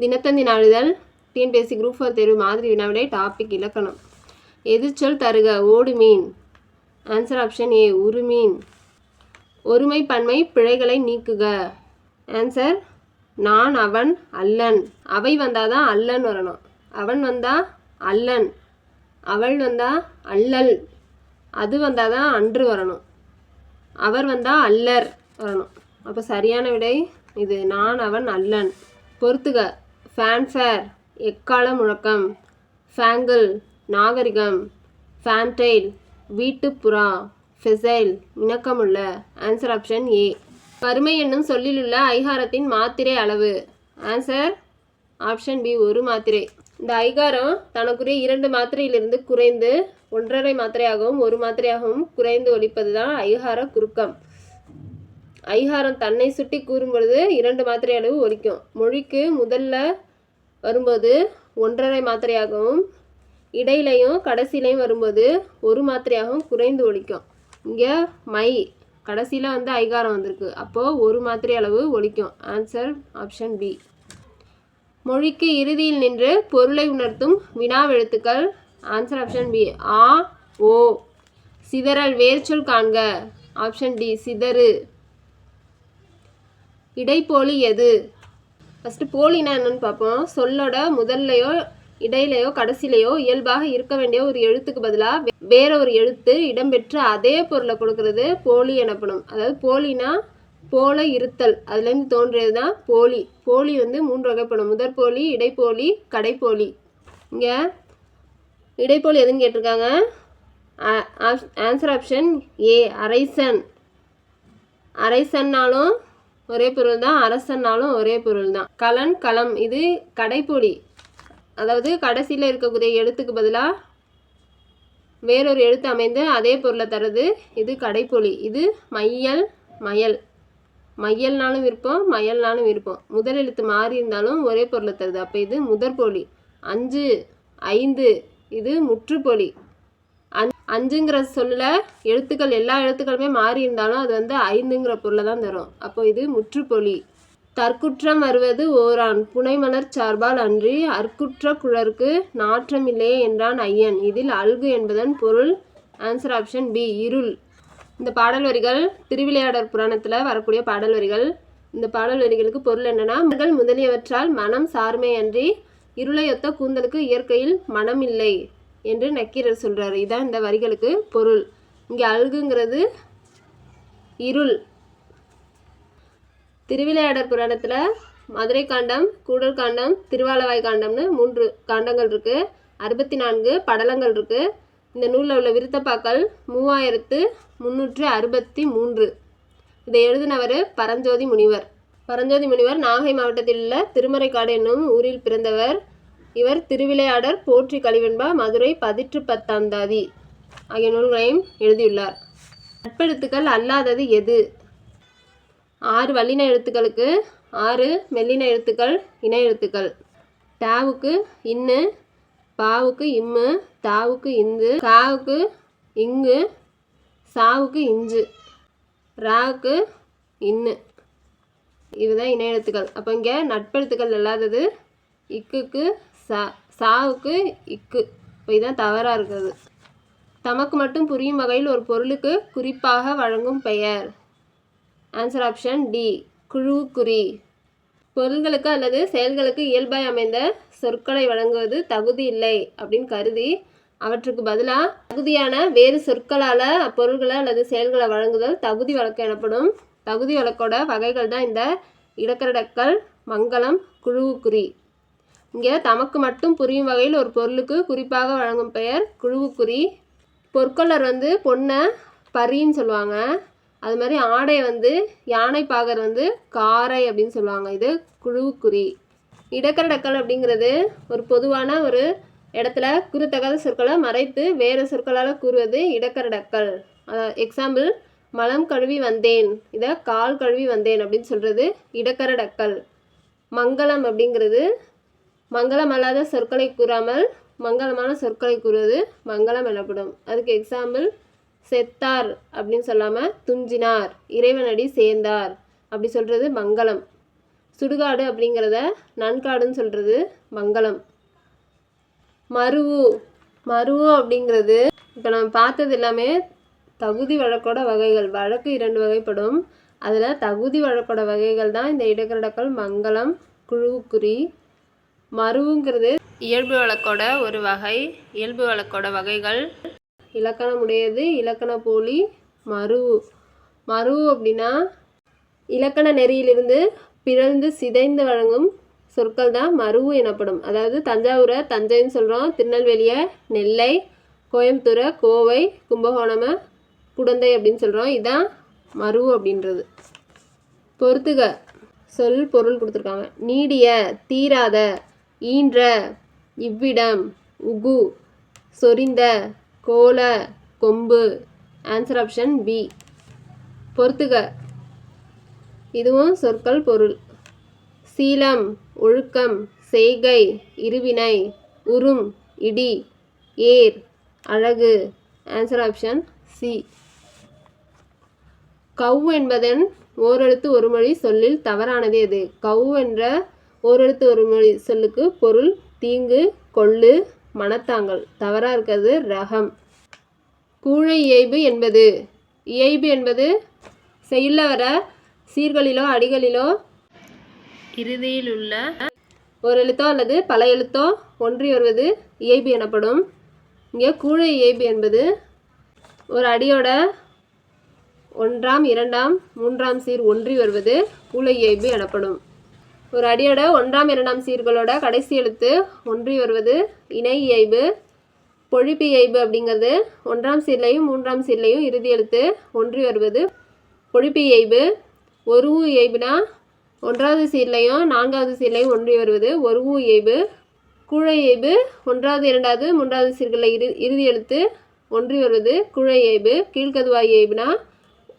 தினத்தந்தி நாளிதழ் TNPSC group four தேர்வு மாதிரி வினாவிடை டாபிக் இலக்கணம். எதிர்ச்சொல் தருக ஓடு மீன். ஆன்சர் ஆப்ஷன் ஏ உருமீன் ஒருமை பன்மை பிழைகளை நீக்குக. ஆன்சர் நான் அவன் அல்லன். அவை வந்தால் தான் அல்லன் வரணும். அவன் வந்தால் அல்லன். அவள் வந்தால் அல்லல். அது வந்தால் தான் அன்று வரணும். அவர் வந்தால் அல்லர் வரணும். அப்போ சரியான விடை இது நான் அவன் அல்லன். பொறுத்துக. ஃபேன்ஃபேர் எக்கால முழக்கம்? ஃபேங்கிள் நாகரிகம். ஃபேன்டைல் வீட்டுப்புறா. ஃபெசைல் இணக்கமுள்ள. ஆன்சர் ஆப்ஷன் ஏ வறுமை என்னும் சொல்லிலுள்ள ஐகாரத்தின் மாத்திரை அளவு. ஆன்சர் ஆப்ஷன் பி ஒரு மாத்திரை. இந்த ஐகாரம் தனக்குரிய இரண்டு மாத்திரையிலிருந்து குறைந்து ஒன்றரை மாத்திரையாகவும் ஒரு மாத்திரையாகவும் குறைந்து ஒழிப்பது தான் ஐகார குறுக்கம். ஐகாரம் தன்னை சுட்டி கூறும் பொழுது இரண்டு மாத்திரை அளவு ஒலிக்கும் மொழிக்கு முதல்ல வரும்போது ஒன்றரை மாத்திரையாகவும் இடையிலையும் கடைசிலையும் வரும்போது ஒரு மாத்திரையாகவும் குறைந்து ஒழிக்கும் இங்கே மை கடைசியில் வந்து ஐகாரம் வந்திருக்கு. அப்போது ஒரு மாத்திரை அளவு ஒழிக்கும் ஆன்சர் ஆப்ஷன் பி மொழிக்கு இறுதியில் நின்று பொருளை உணர்த்தும் வினாவெழுத்துக்கள். ஆன்சர் ஆப்ஷன் பி ஆ ஓ. சிதறல் வேர்ச்சொல் காண்க. Option D சிதறு. இடைப்போலி எது? ஃபஸ்ட்டு போலினா என்னன்னு பார்ப்போம். சொல்லோட முதல்லையோ இடையிலையோ கடைசிலையோ இயல்பாக இருக்க வேண்டிய ஒரு எழுத்துக்கு பதிலாக வேற ஒரு எழுத்து இடம்பெற்று அதே பொருளை கொடுக்கறது போலி எனப்படும். அதாவது போலினா போல இருத்தல். அதுலேருந்து தோன்றியது தான் போலி. போலி வந்து மூன்று வகைப்படும். முதற் போலி இடைப்போலி கடைப்போலி. இங்கே இடைப்போலி எதுன்னு கேட்டிருக்காங்க? ஆன்சர் ஆப்ஷன் ஏ அரைசன். அரைசன்னாலும் ஒரே பொருள் தான் அரசன்னாலும் ஒரே பொருள் தான். கலன் களம் இது கடைப்பொடி. அதாவது கடைசியில் இருக்கக்கூடிய எழுத்துக்கு பதிலாக வேறொரு எழுத்து அமைந்து அதே பொருளை தருது. இது கடைப்பொலி இது மையல் மயல். மையல்னாலும் விருப்பம் மயல்னாலும் விருப்பம். முதல் எழுத்து மாறி இருந்தாலும் ஒரே பொருளை தருது. அப்போ இது முதற்பொலி அஞ்சு ஐந்து இது முற்றுப்பொலி அஞ்சுங்கிற சொல்லில் எழுத்துக்கள் எல்லா எழுத்துக்களுமே மாறி இருந்தாலும் அது வந்து ஐந்துங்கிற பொருளை தான் தரும். அப்போ இது முற்றுப்பொலி தற்குற்றம் வருவது ஓரான். புனைமலர் சார்பால் அன்றி அற்குற்ற குழற்கு நாற்றமில்லையே என்றான் ஐயன். இதில் அல்கு என்பதன் பொருள் ஆன்சர் ஆப்ஷன் பி இருள். இந்த பாடல் வரிகள் திருவிளையாடற் புராணத்தில் வரக்கூடிய பாடல் வரிகள் இந்த பாடல் வரிகளுக்கு பொருள் என்னன்னா முதலியவற்றால் மனம் சார்மையன்றி இருளையொத்த கூந்தலுக்கு இயற்கையில் மனம் இல்லை என்று நக்கீரர் சொல்கிறார் இதான் இந்த வரிகளுக்கு பொருள். இங்கே அழுகுங்கிறது இருள். திருவிளையாடற் புராணத்தில் மதுரை காண்டம் கூடல் காண்டம் திருவாலவாய் காண்டம்னு மூன்று காண்டங்கள் இருக்குது அறுபத்தி நான்கு படலங்கள் இருக்குது இந்த நூலில் உள்ள விருத்தப்பாக்கள் மூவாயிரத்து முந்நூற்று அறுபத்தி மூன்று. இதை எழுதினவர் பரஞ்சோதி முனிவர். பரஞ்சோதி முனிவர் நாகை மாவட்டத்தில் உள்ள திருமறைக்காடு என்னும் ஊரில் பிறந்தவர். இவர் திருவிளையாடர் போற்றி கலிவெண்பா மதுரை பதிற்று பத்தாந்தாதி ஆகிய நூல்களையும் எழுதியுள்ளார். நட்பெழுத்துக்கள் அல்லாதது எது? ஆறு வல்லின எழுத்துக்களுக்கு ஆறு மெல்லின எழுத்துக்கள் இணை எழுத்துக்கள். டாவுக்கு இன்னு பாவுக்கு இம்மு தாவுக்கு இந்து காவுக்கு இங்கு சாவுக்கு இஞ்சு ராவுக்கு இன்னு. இதுதான் இணை எழுத்துக்கள். அப்போ இங்கே நட்பெழுத்துக்கள் இல்லாதது இக்குக்கு சா சாவுக்கு இக்கு. இப்போ இதுதான் தவறாக இருக்கிறது தமக்கு மட்டும் புரியும் வகையில் ஒரு பொருளுக்கு குறிப்பாக வழங்கும் பெயர். ஆன்சர் ஆப்ஷன் டி குழுவுக்குறி பொருள்களுக்கு அல்லது செயல்களுக்கு இயல்பாய் அமைந்த சொற்களை வழங்குவது தகுதி இல்லை அப்படின்னு கருதி அவற்றுக்கு பதிலாக தகுதியான வேறு சொற்களால் அப்பொருள்களை அல்லது செயல்களை வழங்குதல் தகுதி வழக்கு எனப்படும். தகுதி வழக்கோட வகைகள் தான் இந்த இடக்கரடக்கல் மங்களம் குழுவுக்குறி இங்கே தமக்கு மட்டும் புரியும் வகையில் ஒரு பொருளுக்கு குறிப்பாக வழங்கும் பெயர் குழுவுக்குறி. பொற்கொள்ளர் வந்து பொண்ணை பரின்னு சொல்லுவாங்க. அது மாதிரி ஆடை வந்து யானை பாகர் வந்து காரை அப்படின்னு சொல்லுவாங்க. இது குழுவுக்குறி. இடக்கரடக்கல் அப்படிங்கிறது ஒரு பொதுவான ஒரு இடத்துல குறித்தகாத சொற்களை மறைத்து வேறு சொற்களால் கூறுவது இடக்கரடக்கல் எக்ஸாம்பிள் மலம் கழுவி வந்தேன் இதை கால் கழுவி வந்தேன் அப்படின்னு சொல்கிறது இடக்கரடக்கல் மங்களம் அப்படிங்கிறது மங்களம் அல்லாத சொற்களை கூறாமல் மங்களமான சொற்களை கூறுவது மங்களம் எனப்படும். அதுக்கு எக்ஸாம்பிள் செத்தார் அப்படின்னு சொல்லாமல் துஞ்சினார் இறைவனடி சேர்ந்தார் அப்படி சொல்கிறது மங்களம். சுடுகாடு அப்படிங்கிறத நன்காடுன்னு சொல்கிறது மங்களம். மருவு மருவு அப்படிங்கிறது இப்போ நம்ம பார்த்தது எல்லாமே தகுதி வழக்கோட வகைகள். வழக்கு இரண்டு வகைப்படும். அதில் தகுதி வழக்கோட வகைகள் தான் இந்த இடைக்கரடக்கல் மங்களம் குழுவுக்குறி மருவுங்கிறது இயல்பு வழக்கோட ஒரு வகை இயல்பு வழக்கோட வகைகள். இலக்கணமுடையது இலக்கண போலி மருவு மருவு அப்படின்னா இலக்கண நெறியிலிருந்து பிறழ்ந்து சிதைந்து வழங்கும் சொற்கள் தான் மருவு எனப்படும். அதாவது தஞ்சாவூரை தஞ்சைன்னு சொல்கிறோம் திருநெல்வேலியை நெல்லை கோயம்புத்தூரை கோவை கும்பகோணமை குடந்தை அப்படின்னு சொல்கிறோம் இதான் மருவு அப்படின்றது. பொறுத்துக. சொல் பொருள் கொடுத்துருக்காங்க. நீடிய தீராத ஈன்ற இவ்விடம் உகு சொரிந்த கோல கொம்பு. ஆன்சர் ஆப்ஷன் பி பொறுத்துக. இதுவும் சொற்கள் பொருள். சீலம் ஒழுக்கம் செய்கை இருவினை உறும் இடி ஏர் அழகு. ஆன்சர் ஆப்ஷன் சி கவ் என்பதன் ஓரெழுத்து ஒரு மொழி சொல்லில் தவறானது எது? கவ் என்ற ஓரெழுத்து ஒரு மொழி சொல்லுக்கு பொருள் தீங்கு கொள்ளு மனத்தாங்கல். தவறாக இருக்கிறது ரகம். கூழை இயைபு என்பது. இயைபு என்பது செய்யுள்ள வர சீர்களிலோ அடிகளிலோ இறுதியில் உள்ள ஒரு எழுத்தோ அல்லது பல எழுத்தோ ஒன்றி வருவது இயைபு எனப்படும். இங்கே கூழை இயைபு என்பது ஒரு அடியோட ஒன்றாம் இரண்டாம் மூன்றாம் சீர் ஒன்றி வருவது கூழை இயைபு எனப்படும். ஒரு அடியோட ஒன்றாம் இரண்டாம் சீர்களோட கடைசி எழுத்து ஒன்றி வருவது இணை இயைபு பொழிப்பு இயைபு அப்படிங்கிறது ஒன்றாம் சீர்லையும் மூன்றாம் சீர்லையும் இறுதி எழுத்து ஒன்றி வருவது பொழிப்பு இயைபு. ஒரு ஊ இயைபுனா ஒன்றாவது சீர்லையும் நான்காவது சீர்லையும் ஒன்றி வருவது ஒரு ஊ இயைபு. குழை இயைபு ஒன்றாவது இரண்டாவது மூன்றாவது சீர்களில் இரு இறுதி எழுத்து ஒன்றி வருவது குழை இயைபு. கீழ்கதுவாய் இயைபுனா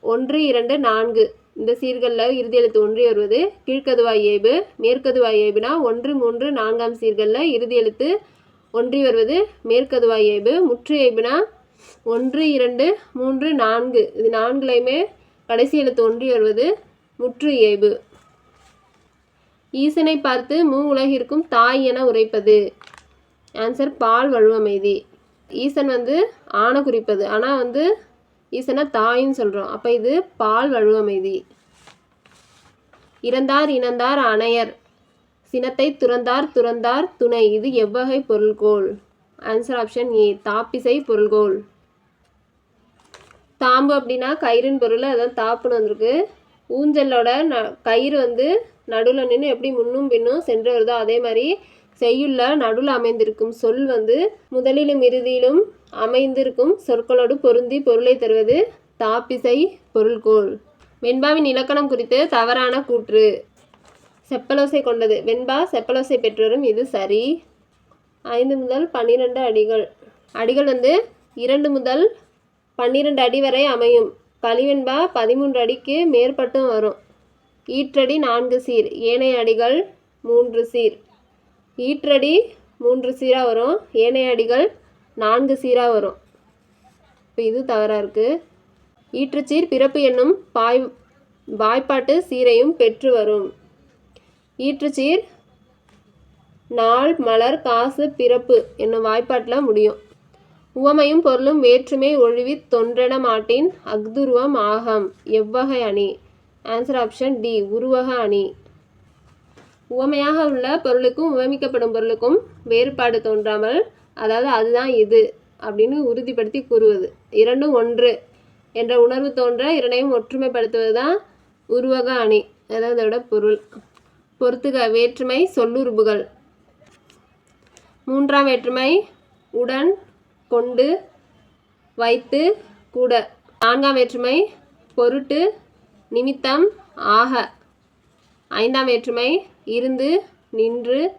ஒன்று இரண்டு நான்கு. இந்த சீர்களில் இறுதி எழுத்து ஒன்றி வருவது கீழ்கதுவாய் இயைபு மேற்கதுவாய் ஏபுனா ஒன்று மூன்று நான்காம் சீர்களில் இறுதி எழுத்து ஒன்றி வருவது மேற்கதுவாய் ஏபு முற்று ஏபுனா ஒன்று இரண்டு மூன்று நான்கு. இது நான்குலையுமே கடைசி எழுத்து ஒன்றி வருவது முற்று ஏபு. ஈசனை பார்த்து மூ உலகிற்கும் தாய் என உரைப்பது. ஆன்சர் பால் வழுவமைதி ஈசன் வந்து ஆணை குறிப்பது. ஆனால் வந்து ஈசனை தாயின்னு சொல்கிறோம் அப்போ இது பால் வழுவமைதி. இறந்தார் இனந்தார் அணையர். சினத்தை துறந்தார் துறந்தார் துணை. இது எவ்வகை பொருள்கோள்? ஆன்சர் ஆப்ஷன் ஏ தாப்பிசை பொருள்கோள். தாம்பு அப்படின்னா கயிறுன்னு பொருள் அதான் தாப்புன்னு வந்திருக்கு. ஊஞ்சலோட ந கயிறு வந்து நடுவில் நின்று எப்படி முன்னும் பின்னும் சென்று வருதோ அதே மாதிரி செய்யுள்ள நடுவில் அமைந்திருக்கும் சொல் வந்து முதலிலும் இறுதியிலும் அமைந்திருக்கும் சொற்களோடு பொருந்தி பொருளை தருவது தாப்பிசை பொருள்கோள். வெண்பாவின் இலக்கணம் குறித்து தவறான கூற்று. செப்பலோசை கொண்டது. வெண்பா செப்பலோசை பெற்றோரும் இது சரி. ஐந்து முதல் பன்னிரெண்டு அடிகள். அடிகள் வந்து இரண்டு முதல் பன்னிரெண்டு அடி வரை அமையும். களிவெண்பா பதிமூன்று அடிக்கு மேற்பட்டும் வரும். ஈற்றடி நான்கு சீர். ஏனைய அடிகள் மூன்று சீர். ஈற்றடி மூன்று சீராக வரும். ஏனைய அடிகள் நான்கு சீராக வரும். இப்போ இது தவறாக இருக்குது ஈற்றுச்சீர் பிறப்பு என்னும் பாய் வாய்ப்பாட்டு சீரையும் பெற்று வரும். ஈற்றுச்சீர் நாள் மலர் காசு பிறப்பு என்னும் வாய்ப்பாட்டில் முடியும். உவமையும் பொருளும் வேற்றுமை ஒழிவி தொன்றென மாட்டின் அக்துருவம் ஆகம். எவ்வகை அணி? ஆன்சர் ஆப்ஷன் டி உருவக அணி. உவமையாக உள்ள பொருளுக்கும் உவமிக்கப்படும் பொருளுக்கும் வேறுபாடு தோன்றாமல் அதாவது அதுதான் இது அப்படின்னு உறுதிப்படுத்தி கூறுவது. இரண்டும் ஒன்று என்ற உணர்வு தோன்ற இரண்டையும் ஒற்றுமைப்படுத்துவது தான் உருவக அணி. அதாவது அதோட பொருள். பொறுத்துக வேற்றுமை சொல்லுறுப்புகள் மூன்றாம் வேற்றுமை உடன் கொண்டு வைத்து கூட. நான்காம் வேற்றுமை பொருட்டு நிமித்தம் ஆக. ஐந்தாம் வேற்றுமை இருந்து நின்று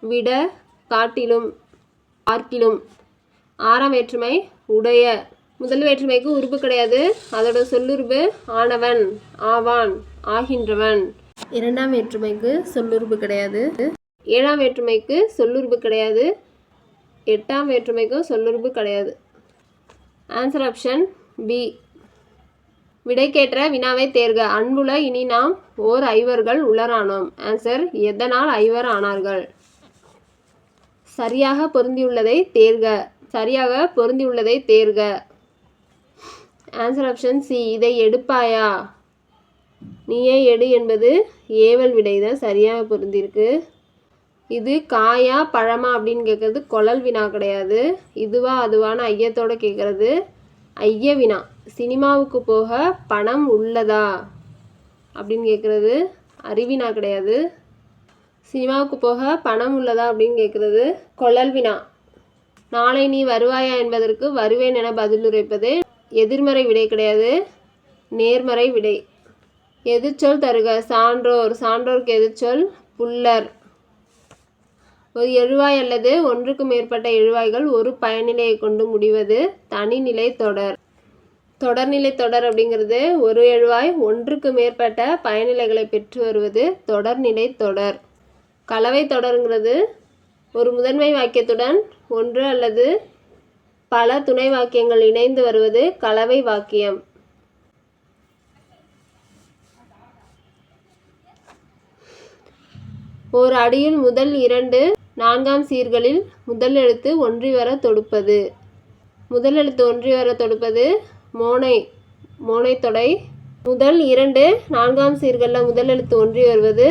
விட காட்டிலும் பார்க்கிலும் ஆறாம் வேற்றுமை உடைய. முதல் வேற்றுமைக்கு உறுப்பு கிடையாது. அதோட சொல்லுறுப்பு ஆனவன் ஆவான் ஆகின்றவன். இரண்டாம் வேற்றுமைக்கு சொல்லுறுப்பு கிடையாது. ஏழாம் வேற்றுமைக்கு சொல்லுறுப்பு கிடையாது. எட்டாம் வேற்றுமைக்கும் சொல்லுறுப்பு கிடையாது. ஆன்சர் ஆப்ஷன் பி விடைக்கேற்ற வினாவை தேர்க. அன்புல இனி நாம் ஓர் ஐவர்கள் உளரானோம். ஆன்சர் எதனால் ஐவர் ஆனார்கள்? சரியாக பொருந்தியுள்ளதை தேர்க. சரியாக பொருந்தியுள்ளதை தேர்க. ஆன்சர் ஆப்ஷன் சி இதை எடுப்பாயா? நீயே எடு என்பது ஏவல் விடை தான் சரியாக பொருந்திருக்கு இது காயா பழமா அப்படின்னு கேட்குறது குழல் வினா கிடையாது. இதுவா அதுவான ஐயத்தோடு கேட்குறது. ஐய வினா சினிமாவுக்கு போக பணம் உள்ளதா? அப்படின்னு கேட்குறது அறிவினா கிடையாது. சினிமாவுக்கு போக பணம் உள்ளதா அப்படின்னு கேட்குறது கொழல் வினா நாளை நீ வருவாயா என்பதற்கு வருவேன் என பதிலுரைப்பது எதிர்மறை விடை கிடையாது நேர்மறை விடை. எதிர்ச்சொல் தருக சான்றோர். சான்றோருக்கு எதிர்ச்சொல் புல்லர். ஒரு எழுவாய் அல்லது ஒன்றுக்கு மேற்பட்ட எழுவாய்கள் ஒரு பயனிலையை கொண்டு முடிவது தனிநிலை தொடர். தொடர்நிலை தொடர் அப்படிங்கிறது ஒரு எழுவாய் ஒன்றுக்கு மேற்பட்ட பயனிலைகளை பெற்று வருவது தொடர்நிலை தொடர். கலவை தொடருங்கிறது ஒரு முதன்மை வாக்கியத்துடன் ஒன்று அல்லது பல துணை வாக்கியங்கள் இணைந்து வருவது கலவை வாக்கியம். ஓர் அடியில் முதல் இரண்டு நான்காம் சீர்களில் முதல் எழுத்து ஒன்றி வர தொடுப்பது. முதல் எழுத்து ஒன்றி வர தொடுப்பது மோனை மோனை தொடை. முதல் இரண்டு நான்காம் சீர்களில் முதல் எழுத்து ஒன்றி வருவது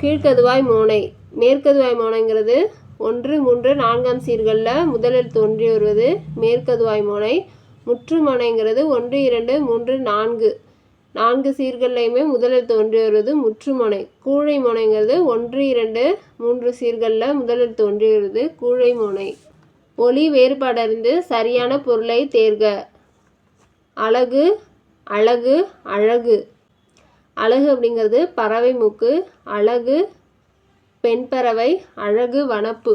கீழ்க்கதுவாய் மோனை மேற்கதுவாய் மோனைங்கிறது. ஒன்று மூன்று நான்காம் சீர்களில் முதல் எழுத்து ஒன்றி வருவது மேற்கதுவாய் மோனை. முற்று மோனைங்கிறது ஒன்று இரண்டு மூன்று நான்கு. நான்கு சீர்கள்லையுமே முதலில் தோன்றி ஒன்றி வருவது முற்றுமொனை. கூழை முனைங்கிறது ஒன்று இரண்டு மூன்று சீர்களில் முதலில் தோன்றி வருவது கூழை முனை. ஒளி வேறுபாடறிந்து சரியான பொருளை தேர்க. அழகு அழகு அழகு. அழகு அப்படிங்கிறது பறவை மூக்கு அழகு பெண் பறவை அழகு வனப்பு.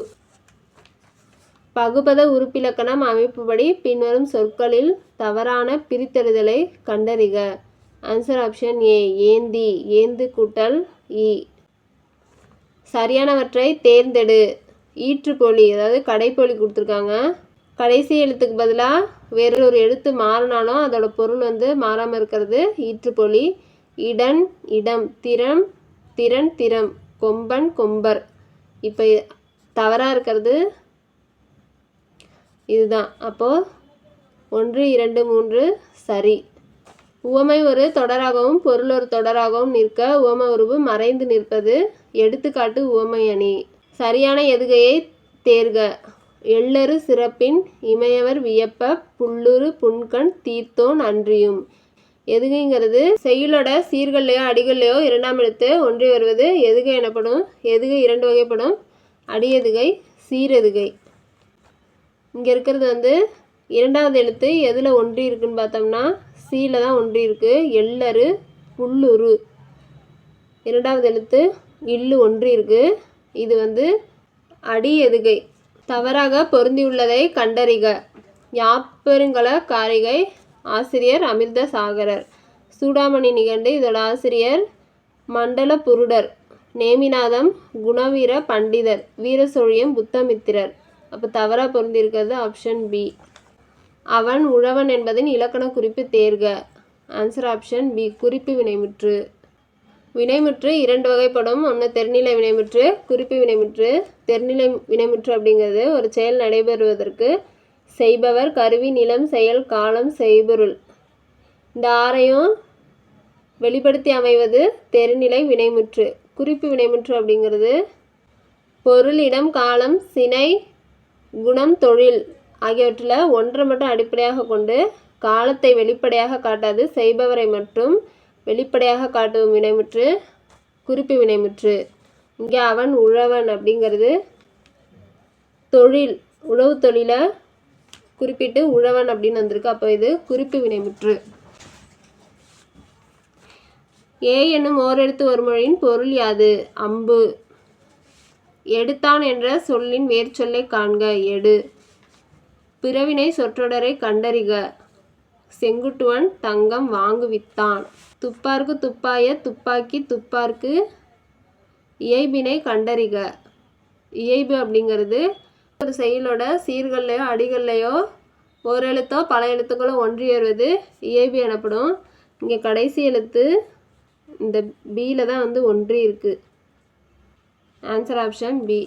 பகுபத உறுப்பிலக்கணம் அமைப்புப்படி பின்வரும் சொற்களில் தவறான பிரித்தெழுதலை கண்டறிக. ஆன்சர் ஆப்ஷன் ஏ ஏந்தி ஏந்து கூட்டல் இ சரியானவற்றை தேர்ந்தெடு. ஈற்றுப்பொலி அதாவது கடைப்பொலி கொடுத்துருக்காங்க. கடைசி எழுத்துக்கு பதிலாக வேறொரு எழுத்து மாறினாலும் அதோட பொருள் வந்து மாறாமல் இருக்கிறது. ஈற்றுப்பொலி இடன் இடம் திறம் திறன் திறம் கொம்பன் கொம்பர். இப்போ தவறாக இருக்கிறது. இதுதான். அப்போது ஒன்று இரண்டு மூன்று சரி. உவமை ஒரு தொடராகவும் பொருள் ஒரு தொடராகவும் நிற்க உவம உருவு மறைந்து நிற்பது. எடுத்துக்காட்டு உவமை அணி. சரியான எதுகையை தேர்க. எள்ளறு சிறப்பின் இமையவர் வியப்ப புல்லுரு புன்கண் தீர்த்தோன் அன்றியும் எதுகைங்கிறது செய்யுளோட சீர்கள்லையோ அடிகள்லையோ இரண்டாம் எழுத்து ஒன்றி வருவது எதுகை எனப்படும். எதுகை இரண்டு வகைப்படும். அடியெதுகை சீரெதுகை இங்கே இருக்கிறது வந்து இரண்டாவது எழுத்து எதில் ஒன்றி இருக்குன்னு பார்த்தோம்னா சீல தான் ஒன்று இருக்கு. எள்ளரு புல்லுரு இரண்டாவது எழுத்து இல்லு ஒன்று இருக்கு. இது வந்து அடி எதுகை. தவறாக பொருந்தியுள்ளதை கண்டறிக. யாப்பெருங்கல காரிகை ஆசிரியர் அமிர்த சாகரர். சூடாமணி நிகண்டு இதோட ஆசிரியர் மண்டல புருடர். நேமிநாதம் குணவீர பண்டிதர். வீரசோழியம் புத்தமித்திரர். அப்போ தவறாக பொருந்திருக்கிறது ஆப்ஷன் பி அவன் உழவன் என்பதின் இலக்கண குறிப்பு தேர்க. ஆன்சர் ஆப்ஷன் பி குறிப்பு வினைமுற்று. வினைமுற்று இரண்டு வகைப்படும். ஒன்று தெருநிலை வினைமுற்று குறிப்பு வினைமுற்று. தெருநிலை வினைமுற்று அப்படிங்கிறது ஒரு செயல் நடைபெறுவதற்கு செய்பவர் கருவி நிலம் செயல் காலம் செய்பொருள். இந்த ஆறையும் வெளிப்படுத்தி அமைவது தெருநிலை வினைமுற்று. குறிப்பு வினைமுற்று அப்படிங்கிறது பொருள் இடம் காலம் சினை குணம் தொழில். ஆகியவற்றில் ஒன்றை மட்டும் அடிப்படையாக கொண்டு காலத்தை வெளிப்படையாக காட்டாது செய்பவரை மட்டும் வெளிப்படையாக காட்டும் வினைமுற்று குறிப்பு வினைமுற்று. இங்கே அவன் உழவன் அப்படிங்கிறது தொழில் உழவு தொழிலை குறிப்பிட்டு உழவன் அப்படின்னு வந்திருக்கு. அப்போ இது குறிப்பு வினைமுற்று. ஏ என்னும் ஓரெழுத்து ஒரு மொழியின் பொருள் யாது? அம்பு. எடுத்தான் என்ற சொல்லின் வேர்ச்சொல்லை காண்க. எடு. பிறவினை சொற்றொடரை கண்டறிக. செங்குட்டுவன் தங்கம் வாங்குவித்தான். துப்பார்க்கு துப்பாய துப்பாக்கி துப்பார்க்கு இயைபினை கண்டறிக. இயைபு அப்படிங்கிறது ஒரு செயலோட சீர்கள்லையோ அடிகள்லையோ ஒரு எழுத்தோ பல எழுத்துக்களோ ஒன்றி வருவது இயைபு எனப்படும். இங்கே கடைசி எழுத்து இந்த பியில் தான் வந்து ஒன்றி இருக்குது ஆன்சர் ஆப்ஷன் பி